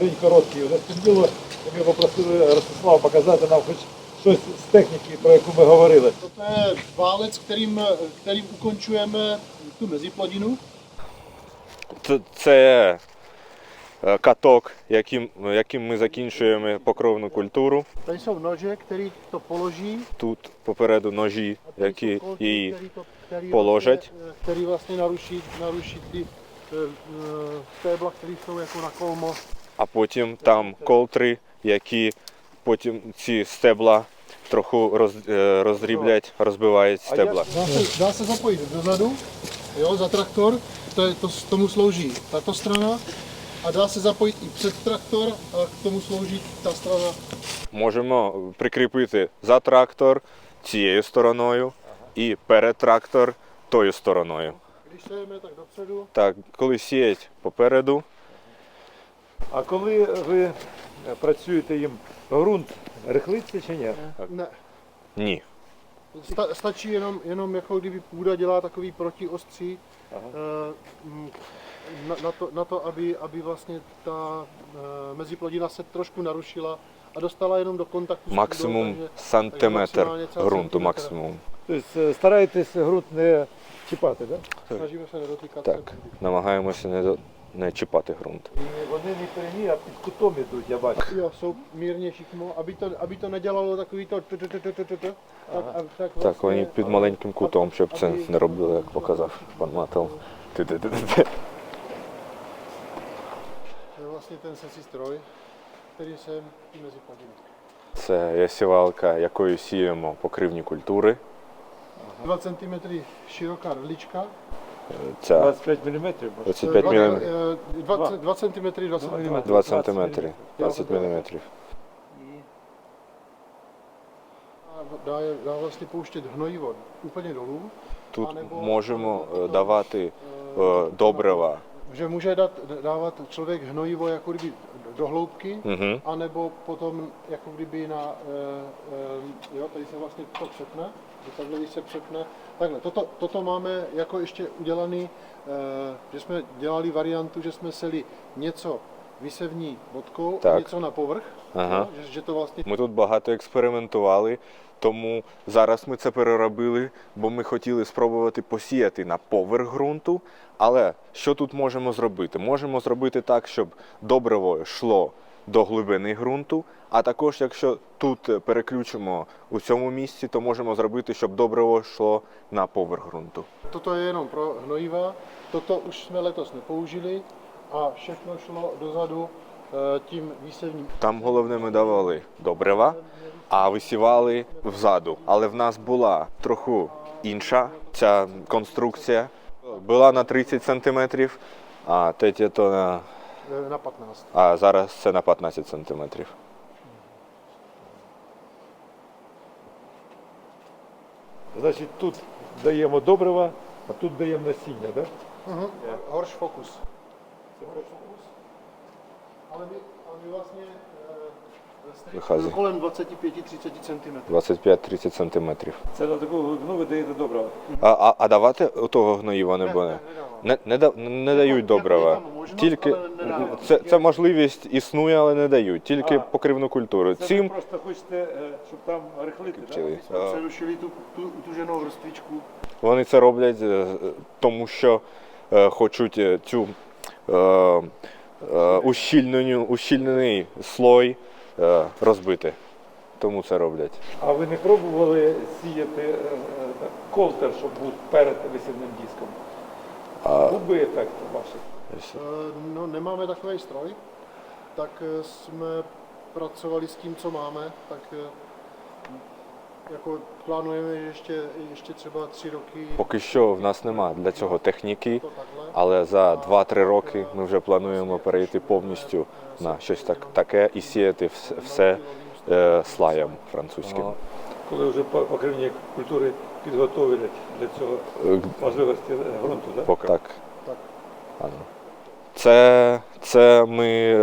день короткий вже стемніло, і ми попросили Ростислава показати нам хоч щось з техніки, про яку ми говорили. Válec, kterým, kterým ukončujeme tu meziplodinu. Це, це е, каток, яким, яким ми закінчуємо покровну культуру. Tady jsou nože, který to položí. Тут попереду ножі, які її který to, který položeť. Vlastně, eh, který vlastně naruší, naruší eh, eh, а потім там колтри, які потім ці стебла трохи роз, е, роздріблять, розбивають стебла. Dá se, dá se zapojit dozadu, jo, za traktor, to, je, to tomu slouží tato strana. A dá se zapojit i před traktor a k tomu slouží ta strana. Можемо прикріпити за трактор цією стороною і перед трактор тою стороною. Když sejeme, tak dopředu. Так, коли сіять попереду, А коли ви працюєте їм, ґрунт рихлиться чи ні? Ne, ні. sta, stačí jenom, jenom jako kdyby půda dělá takový protiostří Aha. eh, mm, na, na, to, na to, aby, aby vlastně ta eh, meziplodina se trošku narušila a dostala jenom do kontaktu s půdou, Максимум takže- сантиметр максимálně třeba ґрунту, сантиметр. максимум. Тобто е, стараєтесь ґрунт не чіпати, так? Snažíme se nedotýkat Так, se půdy. Не, чіпати ґрунт. І вони не прямі, а під кутом ідуть, я бачу. Jo, jsou mírně šikmo, aby to, aby to nedělalo takový to t- t- t- t- t- t- tak, a- tak, Так, вони під маленьким кутом, щоб це не робили, як показав пан Мател. Ти-ти-ти-ти. To ten stroj, který jsem tím mezi. Це є сівалка, якою сіємо покривні культури. 2 cm široká rlička, Ця 25 мм. 25 мм, 2, 2 cm, 2 cm. 2 см, 20 мм. Dá, je- dá vlastně pouštět hnojivo úplně dolů, Тут можемо е, давати е, добрива. že může dát, dávat člověk hnojivo jako kdyby do hloubky, Угу. anebo potom jako kdyby na, e, e, jo, tady se vlastně to přepne, že takhle když se přepne, takhle, toto, toto máme jako ještě udělaný, e, že jsme dělali variantu, že jsme seli něco vysevní vodkou a Tak. něco na povrch, Ага. že to vlastně Ми тут багато експериментували, тому зараз ми це переробили, бо ми хотіли спробувати посіяти на поверх ґрунту. Але що тут можемо зробити? Можемо зробити так, щоб добриво йшло до глибини ґрунту. А також, якщо тут переключимо у цьому місці, то можемо зробити, щоб добриво йшло на поверх ґрунту. Toto je jenom pro hnojiva, toto už jsme letos nepoužili a všechno šlo dozadu tím výsevním. Там головне ми давали добрива, а висівали взаду. Але в нас була трохи інша ця конструкція. Була на 30 сантиметрів, а третя то на. Eh, na 15. А зараз це на 15 сантиметрів. Значить, тут даємо добрива, а тут даємо насіння, так? Угу. Горш фокус. Це горш фокус. Але ale my vlastně eh, Vychází. kolem 25-30 cm. 25-30 сантиметрів. Це на таку глибину ви даєте добрива. А, а, а давати отого гноїва не буде? Не, не, да- не дають добрива. Тільки це, це можливість існує, але не дають. Тільки А. покривну культуру. Це Цим просто хочете, е, щоб там рихлити, так? Вони це роблять, е, тому що е, хочуть е, цю е, е, ущільнену, ущільнений слой розбити. Тому це роблять. А ви не пробували сіяти е, е, колтер, щоб був перед висівним диском? А, Був би ефект ваший? Eh, No, не маємо такий строй. Так jsme працювали з тим, co máme, tak jako plánujeme, že ještě, ještě třeba tři roky Поки що в нас нема для цього техніки, але за 2-3 роки ми вже плануємо перейти повністю на щось так, таке і сіяти все, все е, слаєм французьким. Коли вже по- покривні культури підготовлять для цього можливості ґрунту, так? Поки так. Так. Це, це ми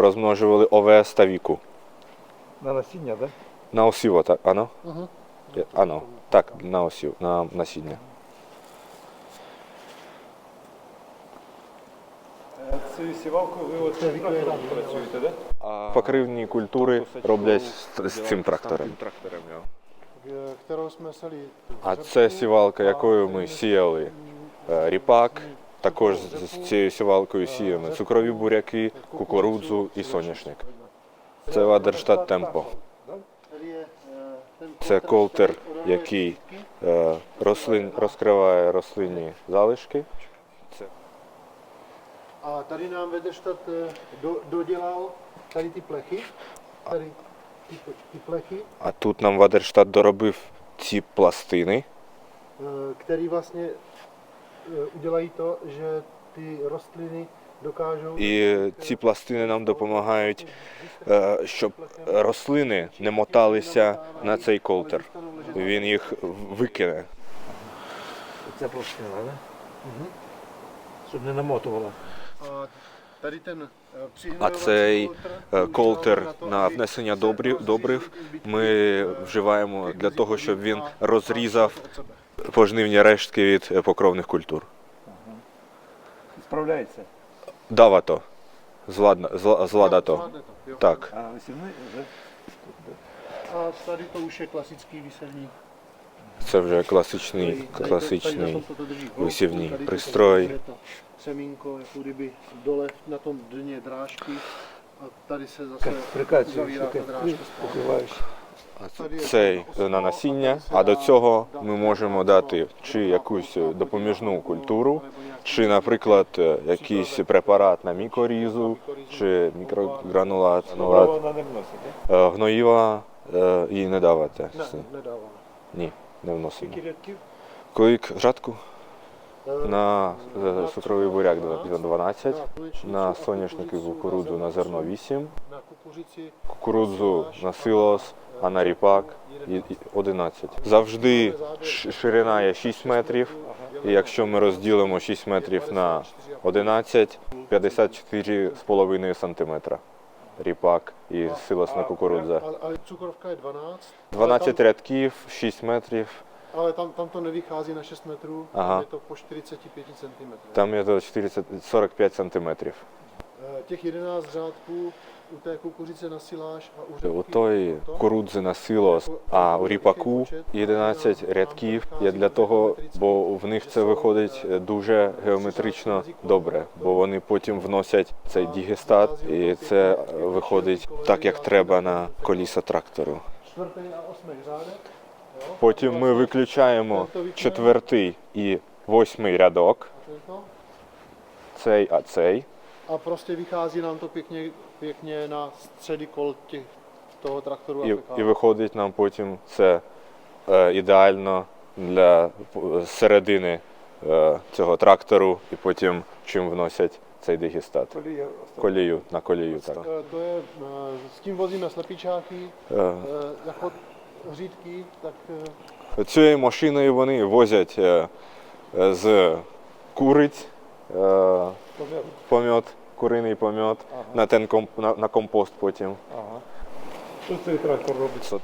розмножували ОВС та віку. На насіння, так? На осіво, так? Ано? Aha. Ано. Так, на осів, на насіння. Це цією сівалкою ви от цим трактором працюєте, так? А покривні культури роблять з, з цим трактором. Tu А це сівалка, якою ми сіяли е, ріпак. Також з цією сівалкою сіяємо цукрові буряки, кукурудзу і соняшник. Це Вадерштат Темпо. Tady je, eh, ten Це колтер, який е, рослин, розкриває рослинні залишки. A tady nám Vedeštat eh, do, dodělal tady ty plechy, tady А тут нам Вадерштат доробив ці пластини, eh, eh, udělají to, že ty rostliny dokážou... і ці пластини нам допомагають, е, щоб рослини не моталися на цей колтер. Він їх викине. Ця пластина, так? Щоб не намотувала. А цей е, колтер на внесення добрив, ми вживаємо для того, щоб він розрізав пожнивні рештки від е, покровних культур. Справляється. Давато. Зладна, зла, зладато. To. Так. А висівний вже A tady to už je klasický výsevník. Це вже класичний, класичний висівний tady to пристрoj. je to semínko, jako kdyby dole na tom dně drážky a tady se zase прикацію, ta drážka zpátky. покриваєш. Цей на насіння, а до цього ми можемо дати чи якусь допоміжну культуру, чи, наприклад, е, якийсь препарат на мікорізу, чи мікрогранулат. Вона не вносить. Е, Гноїва е, їй не давати. Ні, не вносимо. Скільки жатку на е, цукровий буряк 12, на a соняшник і кукурудзу на зерно 8, кукурудзу на силос, а на ріпак і- і 11. Завжди ширина є 6 метрів, і якщо ми розділимо 6 метрів на 11, 54,5 сантиметра. Ріпак і силосна кукурудза. ale cukrovka 12, 12 рядків, 6 метрів, ale tam, tam to nevychází na 6 metrů, Aha. tam je to po 45 cm. там є до 40, 45 сантиметрів. Těch 11 řádků u té kukuřice nasiláš a u řepky тої to, кукурудзи на силос, а у ріпаку 11 рядків є для того, бо в них це виходить дуже геометрично добре, бо вони потім вносять цей дігестат, і це виходить так, як треба на коліса трактору. Потім ми виключаємо четвертий і восьмий рядок, цей, а цей. A prostě vychází nám to pěkně, pěkně na středy kol těch, toho traktoru. a І, pekálu. і виходить нам потім це е, ідеально для середини е, цього трактору, і потім чим вносять цей дегістат. Колія Колію на колію. Так. Eh, To je, eh, s tím vozíme slepičáky, Е, eh, jako řídky, tak Цією машиною вони возять е, е, з куриць е, Пом'ят. помьот, куриний помьот, Ага. на, тен комп, на, на компост потім. Ага. Що цей трактор робить?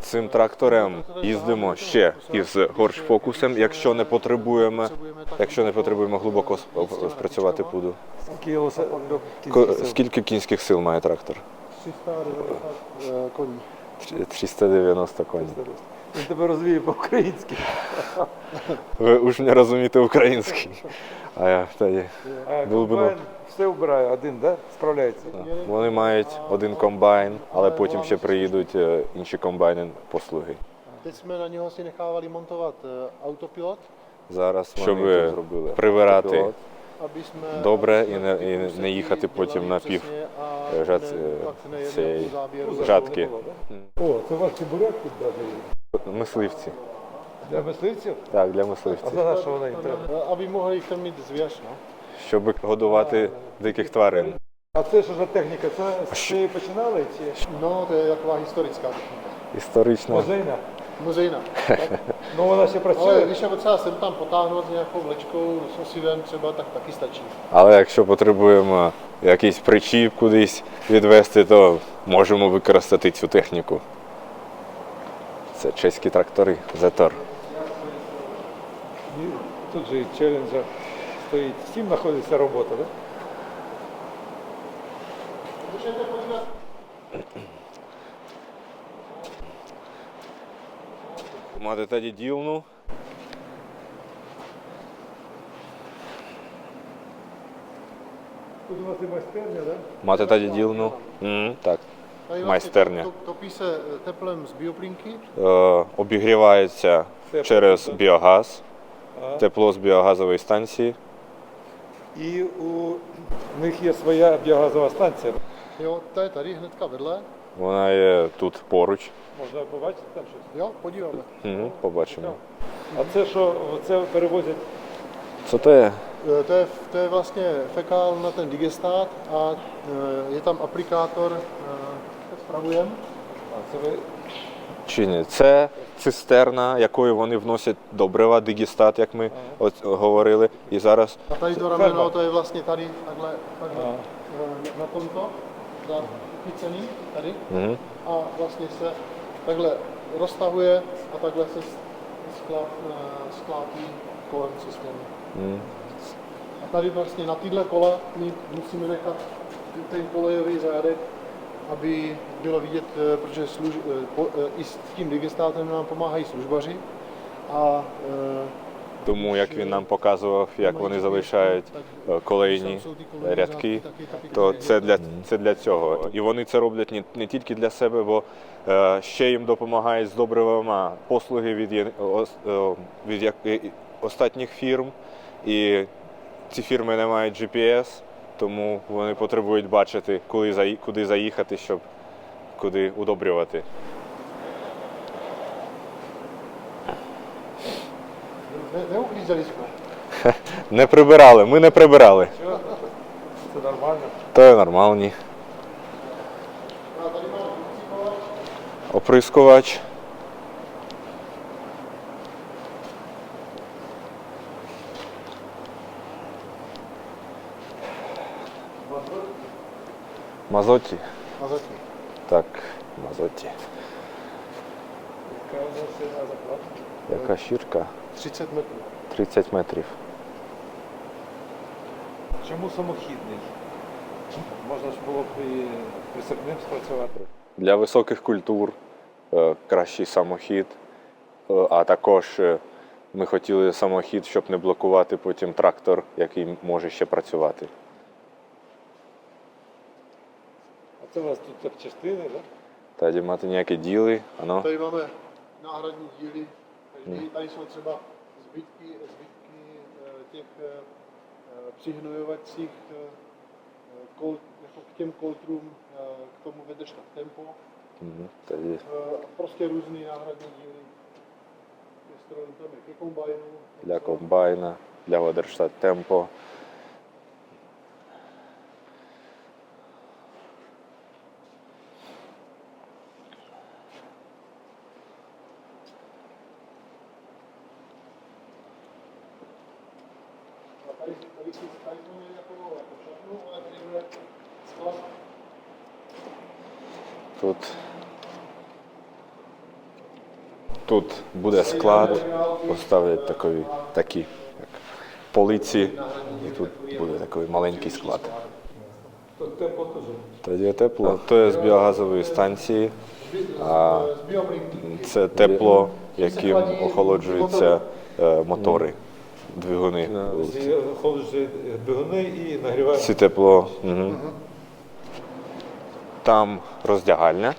Цим тракторем їздимо ще із горшфокусом, якщо не потребуємо, якщо не потребуємо глибоко спрацювати пуду. Скільки кінських сил має трактор? 390 eh, 390 коней. Він тебе розвіє по-українськи. Ви уж не розумієте український. А я тоді. А Було б комбайн все вбирає, один, да? Справляється. Вони мають один комбайн, але потім ще приїдуть е, інші комбайни послуги. Teď jsme na něho si nechávali montovat eh, autopilot, Зараз, щоб привирати aby jsme... Добре, aby і jsme не- ty і не úseky їхати потім dělali на пів přesně a жат- ne- pak nejednou цієї u záběru. жатки. О, це ваш буряк тут навіть є. Мисливці. Для мисливців? Так, для мисливців. А за що вона їм треба? Aby mohli krmit zvěř, no. Щоб годувати диких тварин. А це що за техніка? Це з цієї починали чи No, to je taková historická technika. Історично. музейна? Muzejna. Ну вона ще працює. je potřeba sem tam potáhnout s nějakou vlečkou, s osivem třeba, tak taky stačí. Але якщо потребуємо якийсь причіп кудись відвести, то можемо використати цю техніку. Це чеські трактори Зетор. І Тут же і челенджер. стоїть. Всім знаходиться робота, да? Мати та ділну. Тут у нас і майстерня, да? Мати ділну. Мгм, так. Майстерня. eh, teplem z bioplynky. Е, обігрівається через біогаз, тепло з біогазової станції. І у них є своя біогазова станція. Вона є тут поруч. Можна побачити там щось. Jo, podíváme. Мгм, побачимо. А це що, це перевозять Це те. Eh, To je, to je vlastně fekál na ten digestát a eh, je tam aplikátor, eh, spravujeme. А, це ви Чи ні? Це цистерна, якою вони вносять добрива, дигістат, як ми от говорили. І зараз A tady to rameno, to je vlastně tady, takhle, takhle Aha. eh, na tomto, za chycený, tady. мгм, A vlastně se takhle roztahuje a takhle se skláp, eh, sklápí kolem systému. мгм. A tady vlastně na tyhle kola my musíme nechat ten kolejový řádek, aby bylo vidět, eh, protože služ, eh, po, eh, i s tím digestátem nám pomáhají službaři. A тому як він нам показував, як вони залишають колейні рядки, то це для, це для цього. І вони це роблять не, не тільки для себе, бо ще їм допомагають з добривами послуги від, від і- остатніх фірм. І ці фірми не мають GPS, тому вони потребують бачити, коли куди заїхати, щоб куди удобрювати. Ne, neuklízeli. Не прибирали, ми не прибирали. це нормально. Máme vycíkovač, Оприскувач. Мазоті. zatím. Так, мазоті. Яка у нас ціна? Яка шірка? 30 metrů. 30 метрів. Чому самохідний? Можна ж було б і присипним спрацювати. Для високих культур е, кращий самохід. Е, А також е, ми хотіли самохід, щоб не блокувати потім трактор, який може ще працювати. А це у вас тут так частини, так? Тоді мати ніякі діли. Ано. Tady máme náhradní díly, takže tady jsou třeba zbytky, zbytky eh, těch eh, eh, přihnojovacích eh, eh, kol, jako k těm koltrům, eh, k tomu vydržta tempo. Мгм, Тоді Eh, Prostě různý náhradní díly. Strojům, tam je ke kombajnu. для комбайна, для Водерштат Темпо. A tady, tady, si, tady jsme měli jako, jako šatnu, ale tady bude sklad. Тут, тут буде склад, поставлять такі, такі як полиці, і тут буде такий маленький склад. Тоді тепло. То є з біогазової станції, а це тепло, яким охолоджуються е, мотори, двигуни. Ходиш двигуни і нагріваєш. Це тепло. Угу. Там роздягальня.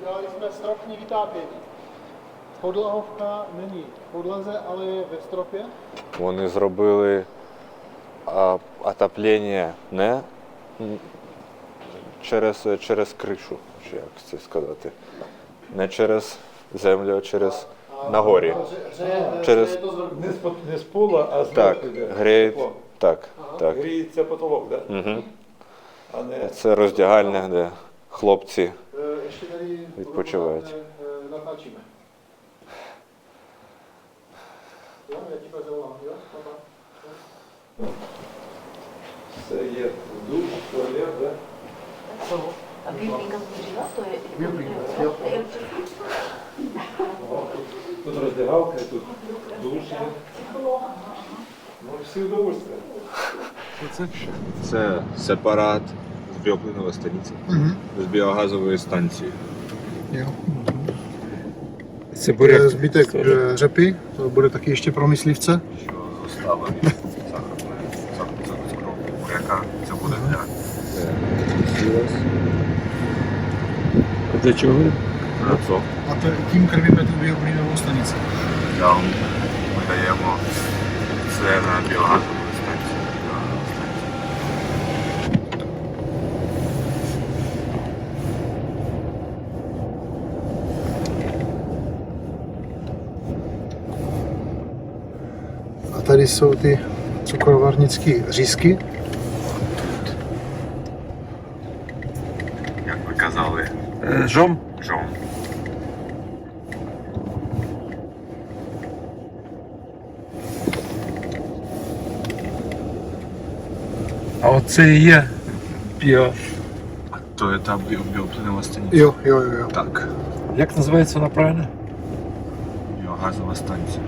Udělali jsme stropní vytápění. Podlahovka není v podlaze, ale je ve stropě. Вони зробили а, отоплення не через, через кришу, чи як це сказати. Не через землю, а через на горі. Через. Не з, по- не з пола, а з так, йде. гріє. Тепло. Так, так. Гріється потолок, так? Угу. А не Це роздягальня, де хлопці. Vypočívají. eh, natáčíme. Jo, já ti pak zavolám, jo? Papa. це є душ, туалет, так? Co? A bioplinka to říká, to je... Bioplinka, jo. To je Тут роздягалка, тут душ є. Ну, всі удовольствия. Це сепарат з біоплинової станиці, з біогазової станції. Це Е, Zbytek e, řepy, to bude taky ještě pro myslivce. Що зостава від сахарної цукрового буряка, це буде для Для чого? рацок. A to, tím krmíme tu bioplynovou stanici. Там ми даємо це на біогазову станцію. Біогазову станцію. A tady jsou ty cukrovarnické řízky. Як ви казали, Жом? жом. А оце і є біо. То біо- біоплинова станція. Jo, jo, jo, jo. Так, Як називається вона правильно? біогазова станція.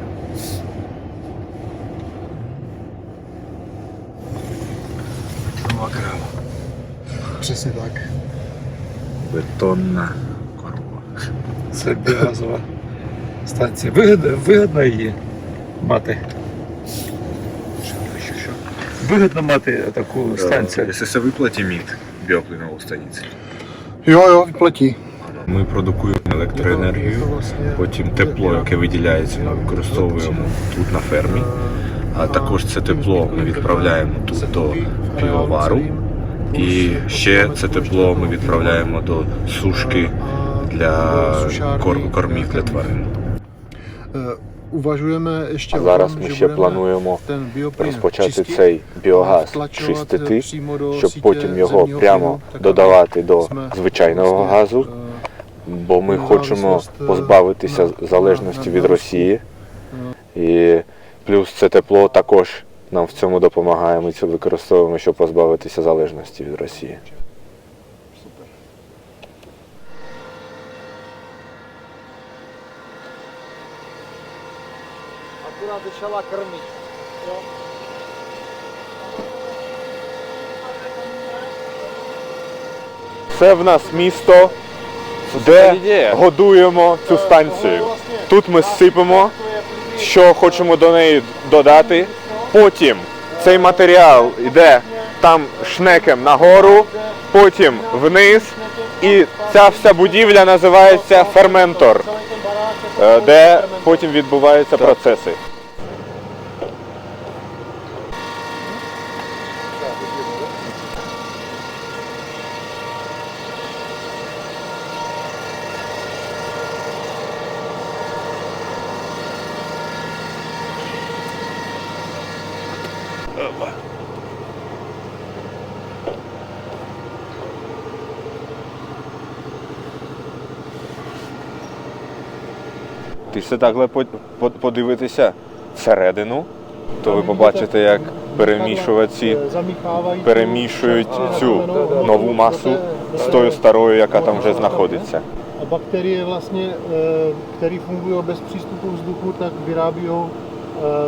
Кілограм. Přesně tak. Бетонна корова. Це біогазова станція. Вигідно, вигідно її мати. Що, що? Вигідно мати таку станцію. Якщо це виплаті мід біоплинову станцію. Jo, jo, vyplatí. Ми продукуємо електроенергію, потім тепло, яке виділяється, ми використовуємо тут на фермі. А також це тепло ми відправляємо тут до півовару. І ще це тепло ми відправляємо до сушки для кор- кормів для тварин. Ještě А зараз ми ще плануємо розпочати цей біогаз чистити, щоб потім його прямо додавати до звичайного газу, eh, бо ми хочемо позбавитися залежності від Росії. І плюс це тепло також нам в цьому допомагає. Ми це використовуємо, щоб позбавитися залежності від Росії. Аккурат почала кормити. Це в нас місто, де годуємо цю станцію. Тут ми сипемо, що хочемо до неї додати. Потім цей матеріал йде там шнеком нагору, потім вниз. І ця вся будівля називається ферментор, е, де потім відбуваються процеси. По- по- подивитися всередину, то ви побачите, як перемішувачі перемішують цю нову масу з тою старою, яка там вже знаходиться. A bakterie vlastně, eh, které fungují bez přístupu vzduchu, tak vyrábí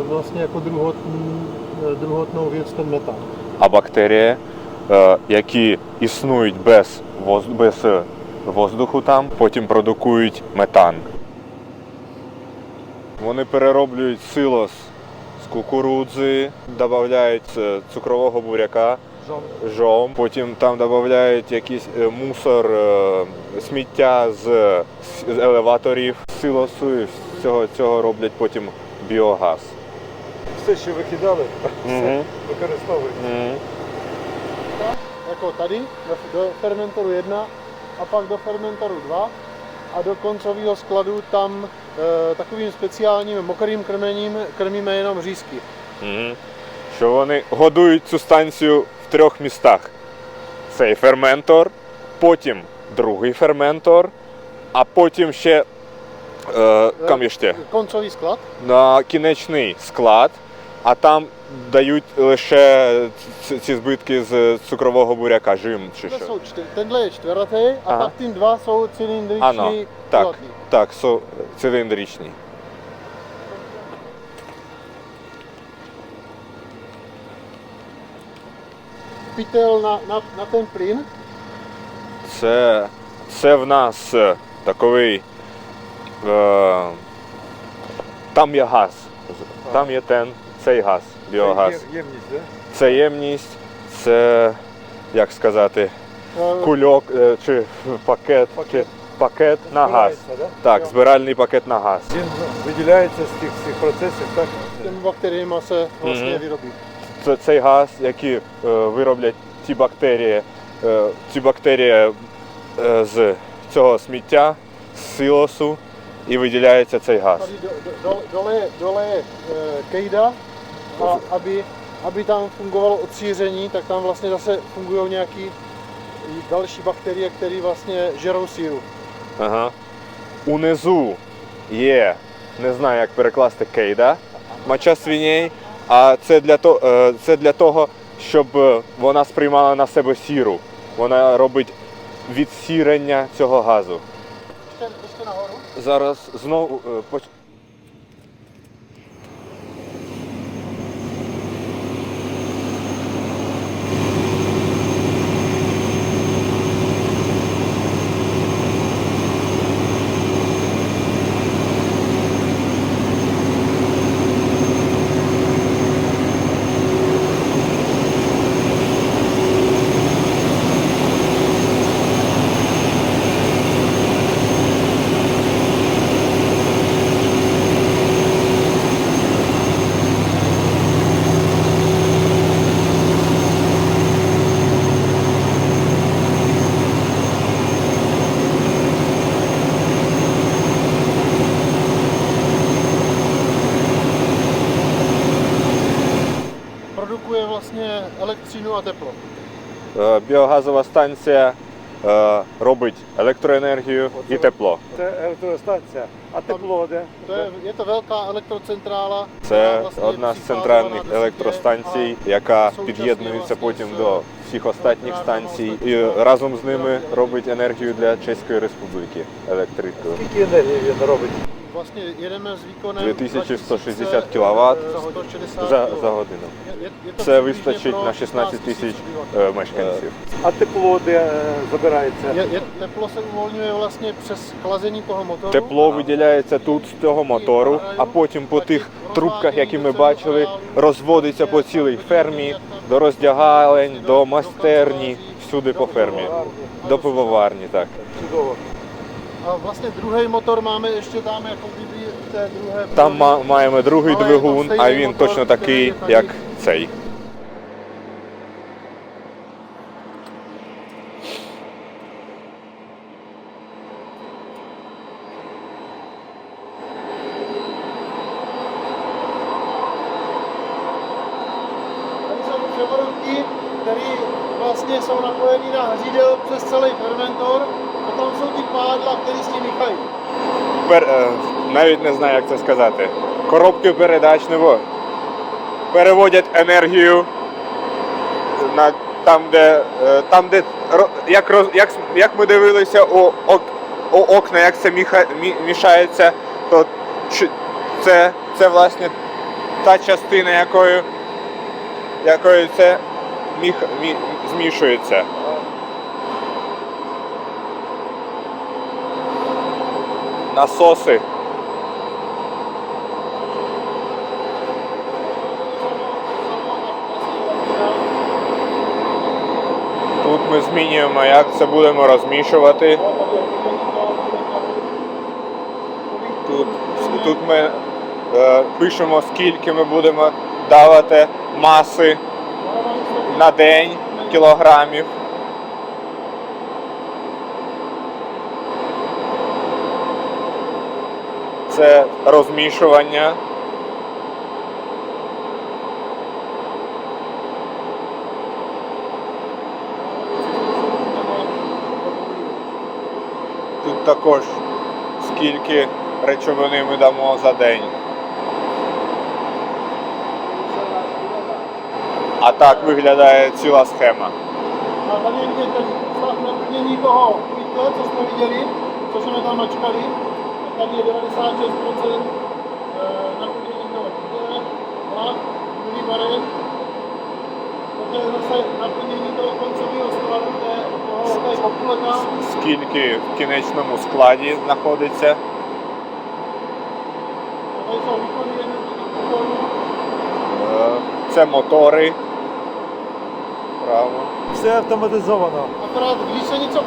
vlastně jako druhotný, eh, druhotnou věc ten metan. А бактерії, е, які існують без, воз- без е, воздуху там, потім продукують метан. Вони перероблюють силос з кукурудзи, додають е, цукрового буряка, жом, потім там додають якийсь е, мусор, е, сміття з, елеваторів, силосу і з цього, роблять потім біогаз. Все, що викидали, все Мгм. використовують. Мгм. Jako tady do, do fermentoru 1 a pak do fermentoru 2 a do koncového skladu tam eh, takovým speciálním mokrým krmením krmíme jenom řízky. Мгм. Що вони годують цю станцію в трьох містах. Цей ферментор, потім другий ферментор, а потім ще е, там є ще, Koncový sklad, на кінечний склад. А там дають лише ці збитки з цукрового буряка, жим чи що. Aha. pak ty dva jsou cylindriční. Ano, tak, kulatý. так, со, циліндричні. Pytel na, na, na ten plyn. Це, це в нас е, таковий. Е, там є газ. Там є тен, цей газ, біогаз. Є- Ємність, да? Це ємність, це, як сказати, кульок е, чи пакет, Пакет. чи пакет на газ. Да? Так, збиральний пакет на газ. Він виділяється з тих всіх процесів, так? těmi bakteriemi se vlastně Mhm. vyrobí. Це цей газ, який е, вироблять ті бактерії, е, ці бактерії е, з цього сміття, з силосу, і виділяється цей газ. Tady do, do, do, dole, je- dole je e, kejda a aby, aby tam fungovalo odsíření, tak tam vlastně zase fungují nějaký další bakterie, které vlastně žerou síru. Ага. Унизу є, не знаю, як перекласти кейда, моча свиней, а це для, то, е, це для того, щоб е, вона сприймала на себе сіру. Вона робить відсірення цього газу. Ještě, ještě nahoru. Зараз знову е, поч- Produkuje vlastně elektřinu a teplo. е, біогазова станція е, робить електроенергію і тепло. Це електростанція. А тепло де? To je, je to velká Це одна з центральних електростанцій, яка під'єднується потім до всіх останніх станцій і разом з ними робить енергію для Чеської Республіки електрикою. Скільки енергії він робить? Vlastně jedeme s výkonem 2160 кВт 160 за, kW. за годину. Це вистачить на 16 тисяч мешканців. А тепло де забирається? Je, je, teplo se uvolňuje vlastně přes chlazení toho motoru. Тепло виділяється тут з цього мотору, а потім по тих трубках, які ми бачили, розводиться по цілій фермі, до роздягалень, до майстерні, всюди по фермі, до пивоварні. Так. Чудово. A vlastně druhý motor máme ještě tam jako kdyby v té druhé Там ма- маємо другий Але двигун, це а стильний він мотор, точно такий, який як цей. Tady jsou převodovky, které vlastně jsou napojené na hřídel přes celý fermentor které s tím míchají. Пер, навіть не знаю, як це сказати. Коробки передач не переводять енергію на там, де е, там, де як, роз, як, як ми дивилися у, у окна, як це міха, мі, мішається, то це, це власне та частина, якою, якою це міх, мі, змішується. Насоси. Тут ми змінюємо, як це будемо розмішувати. Тут, тут ми е, пишемо, скільки ми будемо давати маси на день кілограмів. Це розмішування. Тут також скільки речовини ми дамо за день. А так виглядає ціла схема. A tady je vidět ten stav naplnění toho pytle, co jsme viděli, co jsme tam mačkali. Tak tady je 96% eh, naplnění toho pytle, vlak, druhý barev. Je zase naplnění toho koncového skladu, té, toho, té kopuleta. Скільки в кінечному складі знаходиться. Е, Це мотори. Право. Все автоматизовано. Akorát, když se něco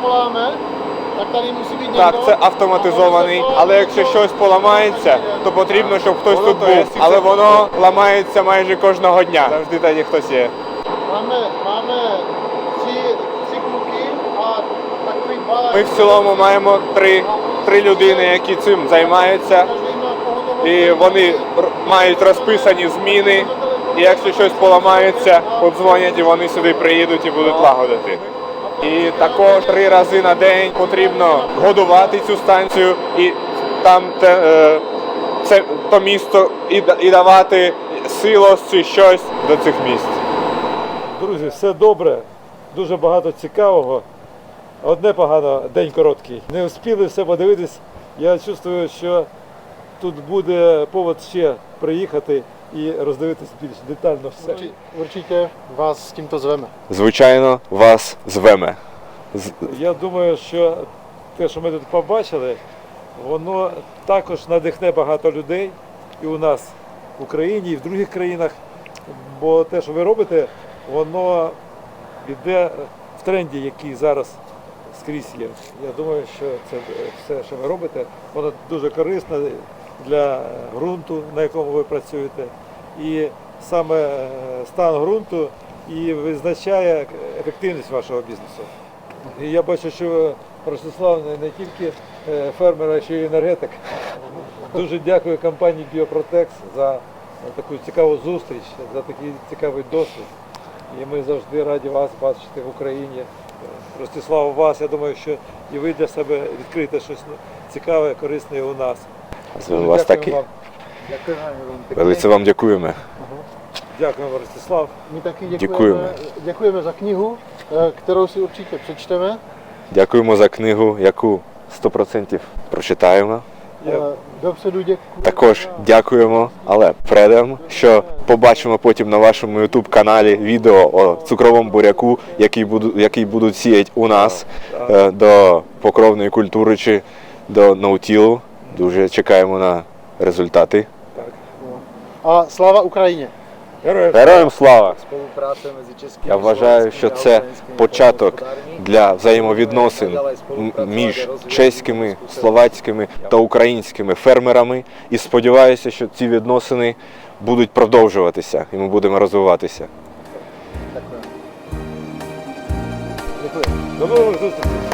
Так, це автоматизований, але якщо щось поламається, то потрібно, щоб хтось тут був. Але воно ламається майже кожного дня. Завжди тоді хтось є. Ми в цілому маємо три, три людини, які цим займаються. І вони мають розписані зміни. І якщо щось поламається, подзвонять і вони сюди приїдуть і будуть лагодити. І також три рази на день потрібно годувати цю станцію і там те, е, це то місто і, і давати силос чи щось до цих місць. Друзі, все добре, дуже багато цікавого. Одне погано, день короткий. Не встигли все подивитись. Я чувствую, що тут буде повод ще приїхати і роздивитись більш детально все. Urči- Určitě vás s tímto zveme. Звичайно, вас звеме. З- Я думаю, що те, що ми тут побачили, воно також надихне багато людей і у нас в Україні, і в других країнах. Бо те, що ви робите, воно йде в тренді, який зараз скрізь є. Я думаю, що це все, що ви робите, воно дуже корисно для ґрунту, на якому ви працюєте. І саме е, стан ґрунту і визначає ефективність вашого бізнесу. І я бачу, що Ростислав не, тільки е, фермер, а ще й енергетик. Дуже дякую компанії Біопротекс за таку цікаву зустріч, за такий цікавий досвід. І ми завжди раді вас бачити в Україні. Ростислав, вас, я думаю, що і ви для себе відкрите щось цікаве, корисне у нас. Дуже вас дякуємо таки. вам. Velice vám děkujeme. Дякуємо, Ростислав. My taky děkujeme, Děkujeme. děkujeme za knihu, eh, kterou si určitě přečteme. Дякуємо за книгу, яку 100% прочитаємо. Я Eh, Dopředu děkuji. Також дякуємо, але передаємо, що побачимо потім на вашому youtube каналі відео о цукровому буряку, який буду, який будуть сіяти у нас е, до покровної культури чи до наутілу. Дуже чекаємо на результати. A sláva Ukrajině. героям Героям слава! Я вважаю, що це початок для взаємовідносин між чеськими, словацькими та українськими фермерами. І сподіваюся, що ці відносини будуть продовжуватися і ми будемо розвиватися. До нових зустрічей!